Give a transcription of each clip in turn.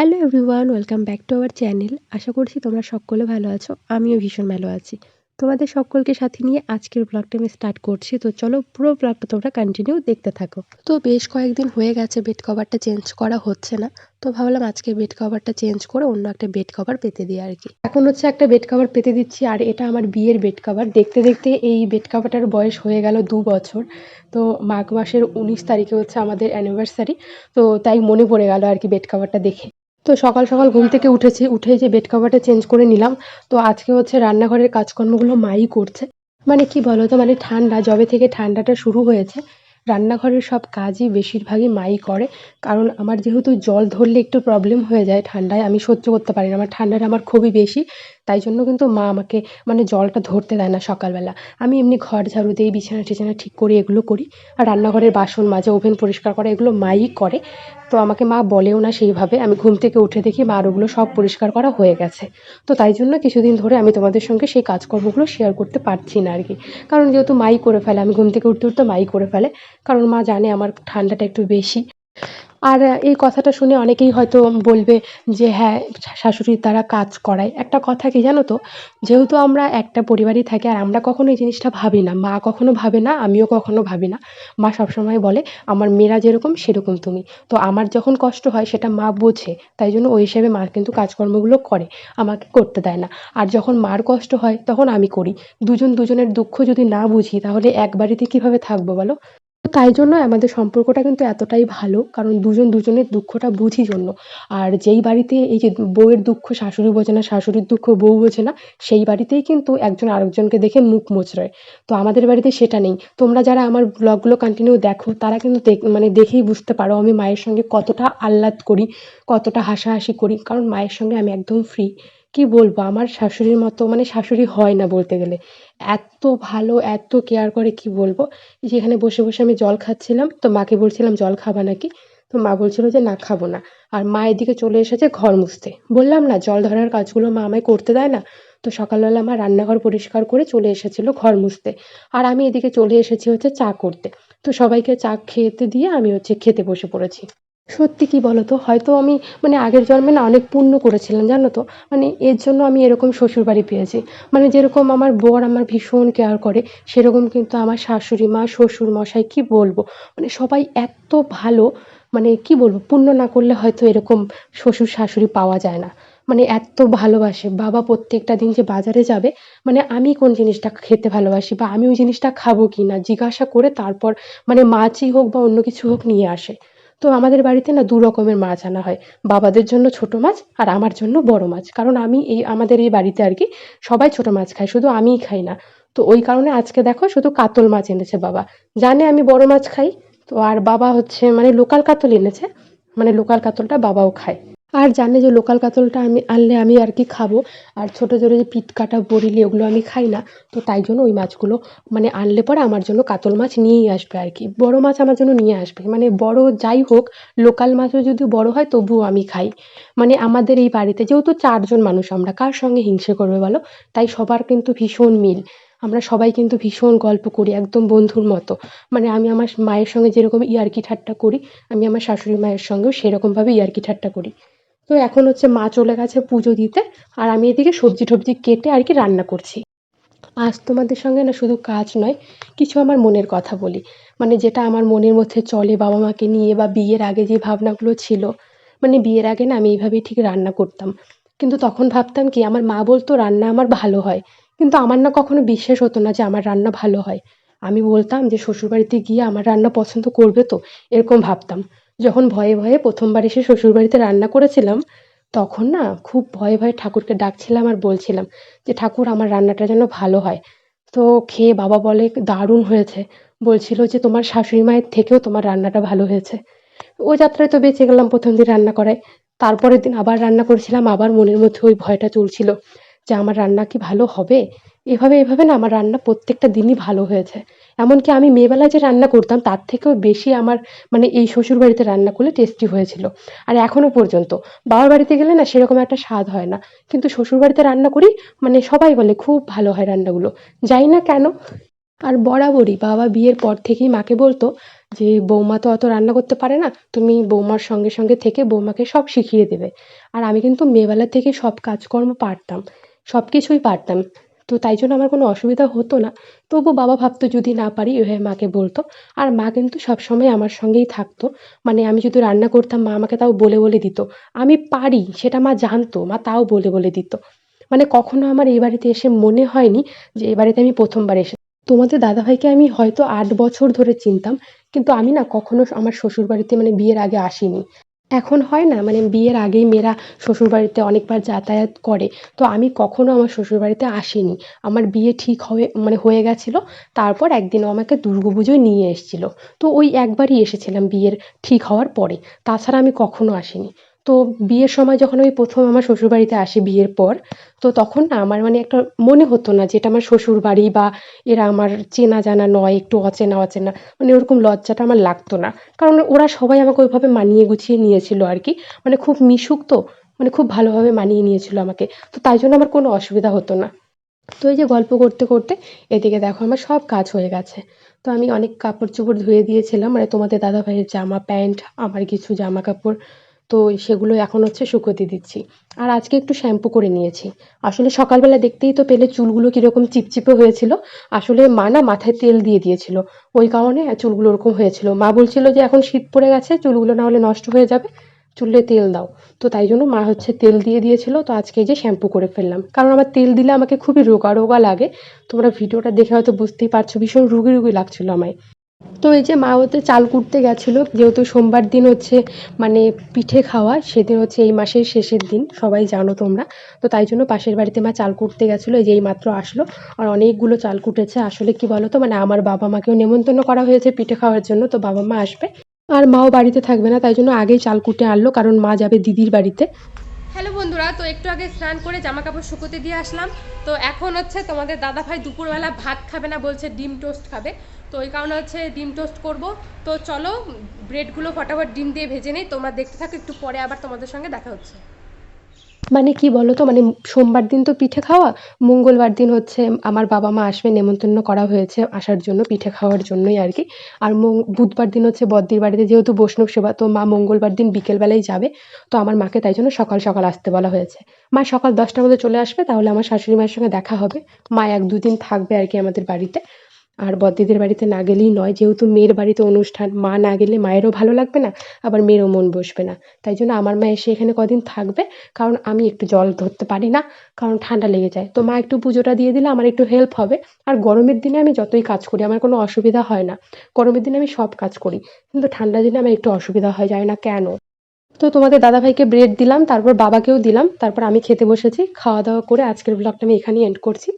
Hello everyone, welcome back to our channel. আশা করছি তোমরা সকলে ভালো আছো, আমিও ভীষণ ভালো আছি। তোমাদের সকলকে সাথে নিয়ে আজকের ব্লগটা আমি স্টার্ট করছি। তো চলো পুরো ব্লগটা তোমরা কন্টিনিউ দেখতে থাকো। তো বেশ কয়েকদিন হয়ে গেছে বেড কভারটা চেঞ্জ করা হচ্ছে না। তো ভাবলাম আজকে বেড কভারটা চেঞ্জ করে অন্য একটা বেড কভার পেতে দিই আর কি। এখন হচ্ছে একটা বেড কভার পেতে দিচ্ছি আর এটা আমার বিয়ের বেড কভার দেখতে দেখতে এই বেড কভারটার বয়স হয়ে গেল দু বছর। তো মাঘ মাসের উনিশ তারিখে হচ্ছে আমাদের অ্যানিভার্সারি তো তাই মনে পড়ে গেল আর কি বেড কভারটা দেখে। তো সকাল সকাল ঘুম থেকে উঠেছি উঠে যে বেড কভারটা চেঞ্জ করে নিলাম। তো আজকে হচ্ছে রান্নাঘরের কাজকর্মগুলো মাই করছে। মানে কি বলো তো মানে ঠান্ডা জবে থেকে ঠান্ডাটা শুরু হয়েছে, রান্নাঘরের সব কাজই বেশিরভাগই মাই করে। কারণ আমার যেহেতু জল ধরলে একটু প্রবলেম হয়ে যায় ঠান্ডায়, আমি সহ্য করতে পারি না। আমার ঠান্ডাটা আমার খুবই বেশি। তাই জন্য কিন্তু মা আমাকে মানে জলটা ধরতে দেয় না সকালবেলা। আমি এমনি ঘর ঝাড়ু দিই, বিছানা টিছানা ঠিক করি, এগুলো করি। আর রান্নাঘরের বাসন মাজা, ওভেন পরিষ্কার করা, এগুলো মাই করে। তো আমাকে মা বলেও না সেইভাবে। আমি ঘুম থেকে উঠে দেখি মার ওগুলো সব পরিষ্কার করা হয়ে গেছে। তো তাই জন্য কিছুদিন ধরে আমি তোমাদের সঙ্গে সেই কাজকর্মগুলো শেয়ার করতে পারছি না আর কি কারণ যেহেতু মাই করে ফেলে, আমি ঘুম থেকে উঠতে উঠতে মাই করে ফেলে। কারণ মা জানে আমার ঠান্ডাটা একটু বেশি। আর এই কথাটা শুনে অনেকেই হয়তো বলবে যে হ্যাঁ শাশুড়ির দ্বারা কাজ করায়। একটা কথা কি জানো তো? যেহেতু আমরা একটা পরিবারই থাকি আর আমরা কখনো এই জিনিসটা ভাবি না, মা কখনো ভাবে না, আমিও কখনো ভাবি না। মা সবসময় বলে, আমার মেয়েরা যেরকম, সেরকম তুমি। তো আমার যখন কষ্ট হয়, সেটা মা বোঝে, তাই জন্য ওই হিসেবে মা কিন্তু কাজকর্মগুলো করে, আমাকে করতে দেয় না। আর যখন মার কষ্ট হয়, তখন আমি করি। দুজন দুজনের দুঃখ যদি না বুঝি, তাহলে এক বাড়িতে কীভাবে থাকব বলো? তাই জন্য আমাদের সম্পর্কটা কিন্তু এতটাই ভালো, কারণ দুজন দুজনের দুঃখটা বুঝি জন্য। আর যেই বাড়িতে এই যে বউয়ের দুঃখ, শাশুড়ি বোঝে না, শাশুড়ির দুঃখ বউ বোঝে না, সেই বাড়িতেই কিন্তু একজন আরেকজনকে দেখে মুখ মোচড়ায়। তো আমাদের বাড়িতে সেটা নেই। তোমরা যারা আমার ব্লগগুলো কন্টিনিউ দেখো, তারা কিন্তু মানে দেখেই বুঝতে পারো আমি মায়ের সঙ্গে কতটা আহ্লাদ করি, কতটা হাসাহাসি করি, কারণ মায়ের সঙ্গে আমি একদম ফ্রি কি বলব? আমার শাশুড়ির মতো মানে শাশুড়ি হয় না বলতে গেলে। এত ভালো, এত কেয়ার করে, কি বলব? যেখানে বসে বসে আমি জল খাচ্ছিলাম, তো মাকে বলছিলাম, জল খাবা নাকি? তো মা বলছিল যে, না, খাব না। আর মা এদিকে চলে এসেছে ঘর মুছতে। বললাম, না, জল ধরার কাজগুলো মা আমায় করতে দেয় না। তো সকালবেলা আমার রান্নাঘর পরিষ্কার করে চলে এসেছিল ঘর মুছতে। আর আমি এদিকে চলে এসেছি হচ্ছে চা করতে। তো সবাইকে চা খেতে দিয়ে আমি হচ্ছে খেতে বসে পড়েছি। সত্যি কি বলো তো হয়তো আমি মানে আগের জন্মে না অনেক পুণ্য করেছিলাম, জানো তো? মানে এর জন্য আমি এরকম শ্বশুরবাড়ি পেয়েছি। মানে যেরকম আমার বর আমার ভীষণ কেয়ার করে, সেরকম কিন্তু আমার শাশুড়ি মা শ্বশুর মশাই কি বলব? মানে সবাই এত ভালো মানে কি বলব? পুণ্য না করলে হয়তো এরকম শ্বশুর শাশুড়ি পাওয়া যায় না। মানে এত ভালোবাসে। বাবা প্রত্যেকটা দিন যে বাজারে যাবে মানে আমি কোন জিনিসটা খেতে ভালোবাসি বা আমি ওই জিনিসটা খাব কি না জিজ্ঞাসা করে তারপর মানে মাছই হোক বা অন্য কিছু হোক নিয়ে আসে। তো আমাদের বাড়িতে না দু রকমের মাছ আনা হয়। বাবাদের জন্য ছোট মাছ আর আমার জন্য বড় মাছ। কারণ আমি এই, আমাদের এই বাড়িতে আর কি সবাই ছোট মাছ খায়, শুধু আমিই খাই না। তো ওই কারণে আজকে দেখো শুধু কাতল মাছ এনেছে বাবা। জানে আমি বড় মাছ খাই, তো আর বাবা হচ্ছে মানে লোকাল কাতল এনেছে মানে লোকাল কাতলটা বাবাও খায়। আর জানে যে লোকাল কাতলটা আমি আনলে আমি আর কি খাব? আর ছোটো ছোটো যে পিট কাটা বরিলি ওগুলো আমি খাই না। তো তাই জন্য ওই মাছগুলো মানে আনলে পরে আমার জন্য কাতল মাছ নিয়েই আসবে আর কি। বড় মাছ আমার জন্য নিয়ে আসবে। মানে বড় যাই হোক লোকাল মাছও যদি বড় হয় তবুও আমি খাই। মানে আমাদের এই বাড়িতে যেহেতু চারজন মানুষ, আমরা কার সঙ্গে হিংসে করবে বলো? তাই সবার কিন্তু ভীষণ মিল। আমরা সবাই কিন্তু ভীষণ গল্প করি, একদম বন্ধুর মতো। মানে আমি আমার মায়ের সঙ্গে যেরকম ইয়ার্কি ঠাট্টা করি, আমি আমার শাশুড়ি মায়ের সঙ্গেও সেরকমভাবে ইয়ার্কি ঠাট্টা করি। তো এখন হচ্ছে মা চলে গেছে পুজো দিতে, আর আমি এদিকে সবজি টবজি কেটে আর কি রান্না করছি। আজ তোমাদের সঙ্গে না শুধু কাজ নয়, কিছু আমার মনের কথা বলি। মানে যেটা আমার মনের মধ্যে চলে বাবা মাকে নিয়ে বা বিয়ের আগে যে ভাবনাগুলো ছিল মানে বিয়ের আগে না আমি এইভাবেই ঠিক রান্না করতাম। কিন্তু তখন ভাবতাম কি, আমার মা বলতো রান্না আমার ভালো হয়। কিন্তু আমার না কখনো বিশ্বাস হতো না যে আমার রান্না ভালো হয়। আমি বলতাম যে শ্বশুরবাড়িতে গিয়ে আমার রান্না পছন্দ করবে তো, এরকম ভাবতাম। যখন ভয়ে ভয়ে প্রথমবার এসে শ্বশুরবাড়িতে রান্না করেছিলাম, তখন না খুব ভয়ে ভয়ে ঠাকুরকে ডাকছিলাম আর বলছিলাম যে, ঠাকুর, আমার রান্নাটা যেন ভালো হয়। তো খেয়ে বাবা বলে, দারুণ হয়েছে। বলছিল যে, তোমার শাশুড়ি মায়ের থেকেও তোমার রান্নাটা ভালো হয়েছে। ও যাত্রায় তো বেঁচে গেলাম প্রথম দিন রান্না করায়। তারপরের দিন আবার রান্না করেছিলাম, আবার মনের মধ্যে ওই ভয়টা চলছিল যে, আমার রান্না কি ভালো হবে? এভাবে এভাবে না আমার রান্না প্রত্যেকটা দিনই ভালো হয়েছে। এমনকি আমি মেয়েবেলায় যে রান্না করতাম, তার থেকেও বেশি আমার মানে এই শ্বশুরবাড়িতে রান্না করলে টেস্টি হয়েছিল। আর এখনও পর্যন্ত। বাবার বাড়িতে গেলে না সেরকম একটা স্বাদ হয় না। কিন্তু শ্বশুরবাড়িতে রান্না করি মানে সবাই বলে খুব ভালো হয় রান্নাগুলো। জানি না কেন? আর বরাবরই বাবা বিয়ের পর থেকেই মাকে বলতো যে, বৌমা তো অত রান্না করতে পারে না, তুমি বৌমার সঙ্গে সঙ্গে থেকে বৌমাকে সব শিখিয়ে দেবে। আর আমি কিন্তু মেয়েবেলা থেকে সব কাজকর্ম পারতাম। সব কিছুই পারতাম। তো তাই জন্য আমার কোনো অসুবিধা হতো না। তবু বাবা ভাবতো যদি না পারি, এভাবে মাকে বলতো। আর মা কিন্তু সবসময় আমার সঙ্গেই থাকতো। মানে আমি যদি রান্না করতাম, মা আমাকে তাও বলে বলে দিত। আমি পারি, সেটা মা জানতো, মা তাও বলে বলে দিত। মানে কখনো আমার এই বাড়িতে এসে মনে হয়নি যে এই বাড়িতে আমি প্রথমবার এসে। তোমাদের দাদাভাইকে আমি হয়তো আট বছর ধরে চিনতাম, কিন্তু আমি না কখনো আমার শ্বশুর বাড়িতে মানে বিয়ের আগে আসিনি। এখন হয় না মানে বিয়ের আগেই মেয়েরা শ্বশুরবাড়িতে অনেকবার যাতায়াত করে। তো আমি কখনও আমার শ্বশুরবাড়িতে আসিনি। আমার বিয়ে ঠিক হয়ে মানে হয়ে গেছিল, তারপর একদিন আমাকে আমাকে দুর্গাপুজোয় নিয়ে এসেছিল। তো ওই একবারই এসেছিলাম বিয়ের ঠিক হওয়ার পরে। তাছাড়া আমি কখনো আসিনি। তো বিয়ের সময় যখন আমি প্রথম আমার শ্বশুরবাড়িতে আসি বিয়ের পর, তো তখন না আমার মানে একটা মনে হতো না যে এটা আমার শ্বশুরবাড়ি বা এরা আমার চেনা জানা নয়, একটু অচেনা অচেনা। মানে ওরকম লজ্জাটা আমার লাগতো না। কারণ ওরা সবাই আমাকে ওইভাবে মানিয়ে গুছিয়ে নিয়েছিল আর কি। মানে খুব মিশুক তো মানে খুব ভালোভাবে মানিয়ে নিয়েছিল আমাকে। তো তাই জন্য আমার কোনো অসুবিধা হতো না। তো এই যে গল্প করতে করতে এদিকে দেখো আমার সব কাজ হয়ে গেছে। তো আমি অনেক কাপড় চোপড় ধুয়ে দিয়েছিলাম। মানে তোমাদের দাদা ভাইয়ের জামা, প্যান্ট, আমার কিছু জামা কাপড় তো সেগুলো এখন হচ্ছে শুকোতে দিচ্ছি। আর আজকে একটু শ্যাম্পু করে নিয়েছি। আসলে সকালবেলা দেখতেই তো পেলে চুলগুলো কীরকম চিপচিপে হয়েছিল। আসলে মা না মাথায় তেল দিয়ে দিয়েছিল। ওই কারণে চুলগুলো ওরকম হয়েছিল। মা বলছিল যে এখন শীত পড়ে গেছে, চুলগুলো না হলে নষ্ট হয়ে যাবে। চুলে তেল দাও। তো তাই জন্য মা হচ্ছে তেল দিয়ে দিয়েছিল। তো আজকে যে শ্যাম্পু করে ফেললাম। কারণ আমার তেল দিলে আমাকে খুবই রোগা রোগা লাগে। তোমরা ভিডিওটা দেখে হয়তো বুঝতেই পারছ, ভীষণ রুগী রুগী লাগছিল আমায়। তো এই যে মা হচ্ছে চাল কুটতে গেছিল, যেহেতু সোমবার দিন হচ্ছে মানে পিঠে খাওয়া, সেদিন হচ্ছে এই মাসের শেষের দিন, সবাই জানো তোমরা। তো তাই জন্য পাশের বাড়িতে মা চাল কুটতে গেছিল, এই যে এই মাত্র আসলো। আর অনেকগুলো চাল কুটেছে, আসলে কি বলো তো মানে আমার বাবা মাকেও নেমন্তন্ন করা হয়েছে পিঠে খাওয়ার জন্য, তো বাবা মা আসবে। আর মাও বাড়িতে থাকবে না, তাই জন্য আগেই চাল কুটে আনলো, কারণ মা যাবে দিদির বাড়িতে। হ্যালো বন্ধুরা, তো একটু আগে স্নান করে জামা কাপড় শুকোতে দিয়ে আসলাম। তো এখন হচ্ছে তোমাদের দাদা ভাই দুপুরবেলা ভাত খাবে না বলছে, ডিম টোস্ট খাবে। তো ওই কারণে হচ্ছে ডিম টোস্ট করব। তো চলো, ব্রেডগুলো ফটাফট ডিম দিয়ে ভেজে নেই। তোমরা দেখতে থাকো, একটু পরে আবার তোমাদের সঙ্গে দেখা হচ্ছে। মানে কি বলো তো মানে সোমবার দিন তো পিঠে খাওয়া, মঙ্গলবার দিন হচ্ছে আমার বাবা মা আসবে, নেমন্তন্ন করা হয়েছে আসার জন্য পিঠে খাওয়ার জন্যই আর কি। আর বুধবার দিন হচ্ছে বদ্দির বাড়িতে যেহেতু বৈষ্ণব সেবা, তো মা মঙ্গলবার দিন বিকেলবেলায় যাবে। তো আমার মাকে তাই জন্য সকাল সকাল আসতে বলা হয়েছে। মা সকাল দশটার মধ্যে চলে আসবে, তাহলে আমার শাশুড়ি মায়ের সঙ্গে দেখা হবে। মা এক দুদিন থাকবে আর কি আমাদের বাড়িতে। আর বদ্দিদের বাড়িতে না গেলেই নয়। যেহেতু মেয়ের বাড়িতে অনুষ্ঠান, মা না গেলে মায়েরও ভালো লাগবে না, আবার মেয়েরও মন বসবে না। তাই জন্য আমার মা এসে এখানে কদিন থাকবে, কারণ আমি একটু জল ধরতে পারি না, কারণ ঠান্ডা লেগে যায়। তো মা একটু পুজোটা দিয়ে দিলে আমার একটু হেল্প হবে। আর গরমের দিনে আমি যতই কাজ করি, আমার কোনো অসুবিধা হয় না। গরমের দিনে আমি সব কাজ করি, কিন্তু ঠান্ডা দিনে আমার একটু অসুবিধা হয় জানি না কেন? তো তোমাদের দাদাভাইকে ব্রেড দিলাম, তারপর বাবাকেও দিলাম, তারপর আমি খেতে বসেছি। খাওয়া দাওয়া করে আজকের ব্লগটা আমি এখানেই এন্ড করছি।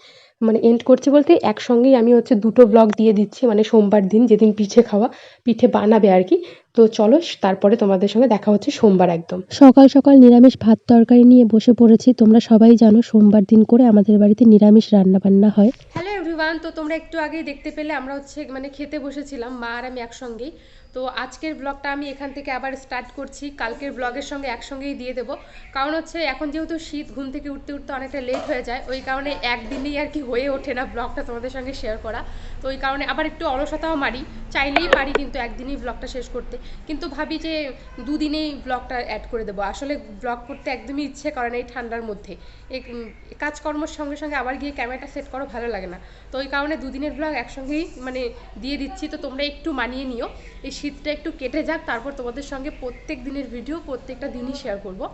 মানে এন্ড করছি বলতে একসঙ্গেই আমি হচ্ছে দুটো ব্লগ দিয়ে দিচ্ছি মানে সোমবার দিন যেদিন পিঠে খাওয়া, পিঠে বানাবে আর কি। তো চলো তারপরে তোমাদের সঙ্গে দেখা হচ্ছে সোমবার একদম। সকাল সকাল নিরামিষ ভাত তরকারি নিয়ে বসে পড়েছি। তোমরা সবাই জানো সোমবার দিন করে আমাদের বাড়িতে নিরামিষ রান্না বান্না হয়। হ্যালো এভরিওয়ান তো তোমরা একটু আগেই দেখতে পেলে আমরা হচ্ছে মানে খেতে বসেছিলাম মা আর আমি একসঙ্গেই। তো আজকের ব্লগটা আমি এখান থেকে আবার স্টার্ট করছি। কালকের ব্লগের সঙ্গে একসঙ্গেই দিয়ে দেবো। কারণ হচ্ছে এখন যেহেতু শীত ঘুম থেকে উঠতে উঠতে অনেকটা লেট হয়ে যায় ওই কারণে একদিনেই আর কি হয়ে ওঠে না ব্লগটা তোমাদের সঙ্গে শেয়ার করা। তো ওই কারণে আবার একটু অলসতাও মারি চাইলেই পারি কিন্তু একদিনেই ব্লগটা শেষ করতে। কিন্তু ভাবি যে দুদিনেই ব্লগটা অ্যাড করে দেবো। আসলে ব্লগ করতে একদমই ইচ্ছে করে না এই ঠান্ডার মধ্যে। কাজকর্মের সঙ্গে সঙ্গে আবার গিয়ে ক্যামেরাটা সেট করো, ভালো লাগে না। তো ওই কারণে দুদিনের ব্লগ একসঙ্গেই মানে দিয়ে দিচ্ছি। তো তোমরা একটু মানিয়ে নিও। এই শীতটা একটু কেটে যাক, তারপর তোমাদের সঙ্গে প্রত্যেক দিনের ভিডিও প্রত্যেকটা দিনই শেয়ার করব।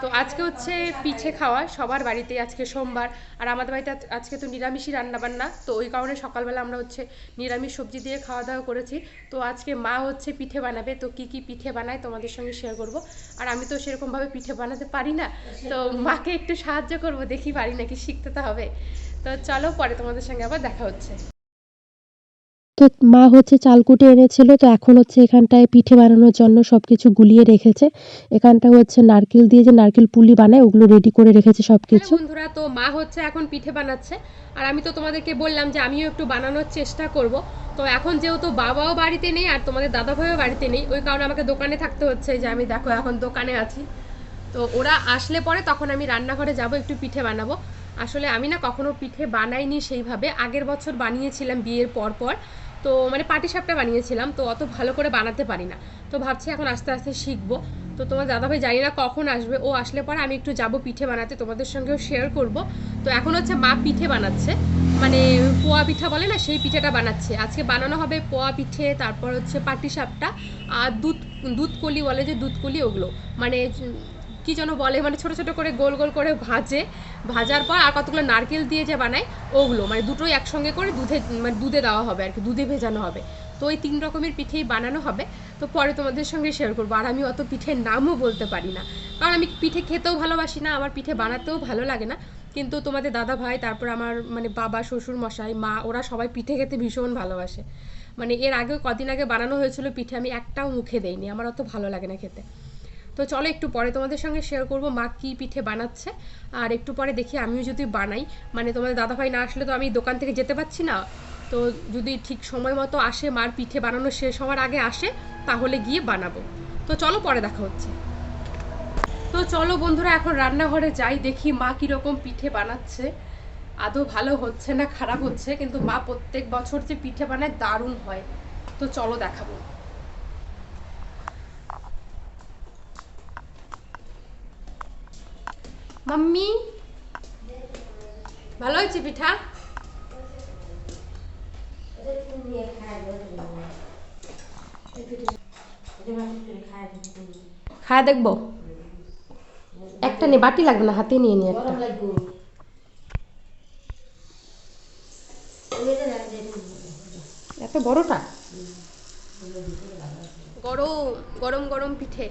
তো আজকে হচ্ছে পিঠে খাওয়া, সবার বাড়িতে আজকে সোমবার। আর আমাদের বাড়িতে আজ- আজকে তো নিরামিষই রান্নাবান্না। তো ওই কারণে সকালবেলা আমরা হচ্ছে নিরামিষ সবজি দিয়ে খাওয়া দাওয়া করেছি। তো আজকে মা হচ্ছে পিঠে বানাবে। তো কি কি পিঠে বানায় তোমাদের সঙ্গে শেয়ার করব। আর আমি তো সেরকম ভাবে পিঠে বানাতে পারি না, তো মাকে একটু সাহায্য করব, দেখি পারি নাকি শিখতে তো হবে। তো চলো পরে তোমাদের সঙ্গে আবার দেখা হচ্ছে। তো মা হচ্ছে চাল কুটে এনেছিল, তো এখন হচ্ছে এখানটায় পিঠে বানানোর জন্য সব কিছু গুলিয়ে রেখেছে। এখানটা হচ্ছে নারকেল দিয়ে যে নারকেল পুলি বানায়, ওগুলো রেডি করে রেখেছে সব কিছু বন্ধুরা, তো মা হচ্ছে এখন পিঠে বানাচ্ছে। আর আমি তো তোমাদেরকে বললাম যে আমিও একটু বানানোর চেষ্টা করব। তো এখন যেহেতু বাবাও বাড়িতে নেই আর তোমাদের দাদা ভাইও বাড়িতে নেই, ওই কারণে আমাকে দোকানে থাকতে হচ্ছে যে আমি দেখো এখন দোকানে আছি। তো ওরা আসলে পরে তখন আমি রান্নাঘরে যাব, একটু পিঠে বানাবো। আসলে আমি না কখনো পিঠে বানাইনি সেইভাবে। আগের বছর বানিয়েছিলাম বিয়ের পর পর। তো মানে পাটিসাপটা বানিয়েছিলাম, তো অত ভালো করে বানাতে পারি না। তো ভাবছি এখন আস্তে আস্তে শিখব। তো তোমার দাদাভাই জানি না কখন আসবে, ও আসলে পরে আমি একটু যাব পিঠে বানাতে, তোমাদের সঙ্গেও শেয়ার করব। তো এখন হচ্ছে মা পিঠে বানাচ্ছে। মানে পোয়া পিঠা বলে না, সেই পিঠেটা বানাচ্ছে। আজকে বানানো হবে পোয়া পিঠে, তারপর হচ্ছে পাটিসাপটা, আর দুধ, দুধকলি বলে যে দুধ দুধকলি ওগুলো। মানে কি যেন বলে মানে ছোট ছোট করে গোল গোল করে ভাজে। ভাজার পর আর কতগুলো নারকেল দিয়ে যে বানায়, ওগুলো মানে দুটোই একসঙ্গে করে দুধে মানে দুধে দেওয়া হবে আর কি, দুধে ভেজানো হবে। তো ওই তিন রকমের পিঠেই বানানো হবে। তো পরে তোমাদের সঙ্গে শেয়ার করব। আর আমি অত পিঠের নামও বলতে পারি না। কারণ আমি পিঠে খেতেও ভালোবাসি না, আমার পিঠে বানাতেও ভালো লাগে না। কিন্তু তোমাদের দাদা ভাই, তারপর আমার মানে বাবা, শ্বশুর মশাই, মা, ওরা সবাই পিঠে খেতে ভীষণ ভালোবাসে। মানে এর আগেও কদিন আগে বানানো হয়েছিল পিঠে, আমি একটাও মুখে দেইনি। আমার অত ভালো লাগে না খেতে। তো চলো একটু পরে তোমাদের সঙ্গে শেয়ার করব মা কী পিঠে বানাচ্ছে। আর একটু পরে দেখি আমিও যদি বানাই। মানে তোমাদের দাদাভাই না আসলে তো আমি দোকান থেকে যেতে পারছি না। তো যদি ঠিক সময় মতো আসে, মার পিঠে বানানো শেষ হওয়ার আগে আসে, তাহলে গিয়ে বানাবো। তো চলো পরে দেখা হচ্ছে। তো চলো বন্ধুরা, এখন রান্নাঘরে যাই, দেখি মা কীরকম পিঠে বানাচ্ছে। আদৌ ভালো হচ্ছে না খারাপ হচ্ছে, কিন্তু মা প্রত্যেক বছর যে পিঠে বানায়, দারুণ হয়। তো চলো দেখাবো। মাম্মি? ভালো হয়েছে পিঠা? খায় দেখব। একটা নে, বাটি লাগবে না, হাতে নিয়ে নিয়ে একটা। এত বড়টা? গরম গরম গরম পিঠে।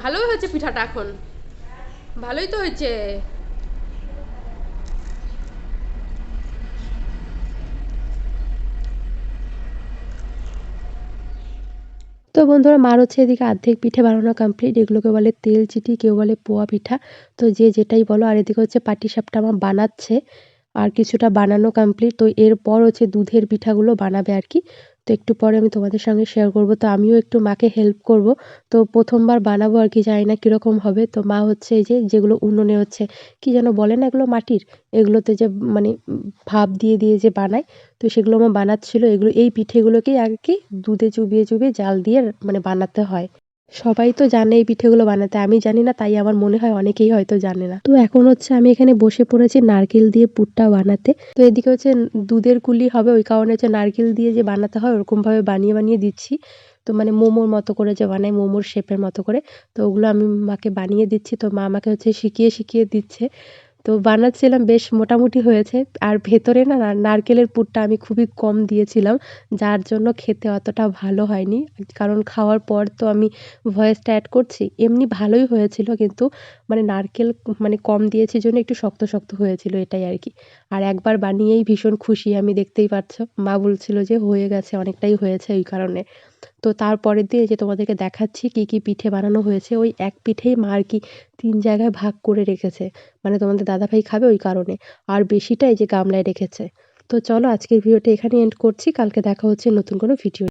ভালোই হয়েছে পিঠাটা এখন। ভালোই তো হয়েছে। তো বন্ধুরা, মার হচ্ছে এদিকে আর্ধেক পিঠে বানানো কমপ্লিট এগুলোকে বলে তেল চিটি, কেউ বলে পোয়া পিঠা। তো যে যেটাই বলো, আর এদিকে হচ্ছে পাটি সাপটা আমার বানাচ্ছে। আর কিছুটা বানানো কমপ্লিট তো এরপর হচ্ছে দুধের পিঠাগুলো বানাবে আর কি। তো একটু পরে আমি তোমাদের সঙ্গে শেয়ার করব। তো আমিও একটু মাকে হেল্প করব। তো প্রথমবার বানাবো আর কি, জানি না কীরকম হবে। তো মা হচ্ছে এই যে, যেগুলো উনুনে হচ্ছে, কি যেন বলে না এগুলো মাটির? এগুলোতে যে মানে ভাপ দিয়ে দিয়ে যে বানায়, তো সেগুলো আমার বানাচ্ছিল। এগুলো, এই পিঠেগুলোকেই আর কি দুধে চুবিয়ে চুবিয়ে জাল দিয়ে মানে বানাতে হয়। সবাই তো জানে এই পিঠেগুলো বানাতে, আমি জানি না, তাই আমার মনে হয় অনেকেই হয়তো জানে না। তো এখন হচ্ছে আমি এখানে বসে পড়েছি নারকেল দিয়ে পুরটা বানাতে। তো এদিকে হচ্ছে দুধের কুলি হবে, ওই কারণে হচ্ছে নারকেল দিয়ে যে বানাতে হয়, ওরকমভাবে বানিয়ে বানিয়ে দিচ্ছি। তো মানে মোমোর মতো করে যে বানাই, মোমোর শেপের মতো করে। তো ওগুলো আমি মাকে বানিয়ে দিচ্ছি, তো মা আমাকে হচ্ছে শিখিয়ে শিখিয়ে দিচ্ছে। তো বানাচ্ছিলাম, বেশ মোটামুটি হয়েছে। আর ভেতরে না নারকেলের পুরটা আমি খুবই কম দিয়েছিলাম, যার জন্য খেতে অতটা ভালো হয়নি। কারণ খাওয়ার পর তো আমি ভয়েসটা অ্যাড করছি, এমনি ভালোই হয়েছিল কিন্তু মানে নারকেল মানে কম দিয়েছি জন্য একটু শক্ত শক্ত হয়েছিল এটাই আর কি। আর একবার বানিয়েই ভীষণ খুশি, আমি দেখতেই পাচ্ছ। মা বলছিল যে হয়ে গেছে, অনেকটাই হয়েছে ওই কারণে। তো তারপরের দিয়ে যে তোমাদেরকে দেখাচ্ছি কি কি পিঠে বানানো হয়েছে, ওই এক পিঠেই মা আর কি তিন জায়গায় ভাগ করে রেখেছে। মানে তোমাদের দাদাভাই খাবে ওই কারণে, আর বেশিটা এই যে গামলায় রেখেছে। তো চলো আজকের ভিডিওটা এখানে এন্ড করছি, কালকে দেখা হচ্ছে নতুন কোনো ভিডিও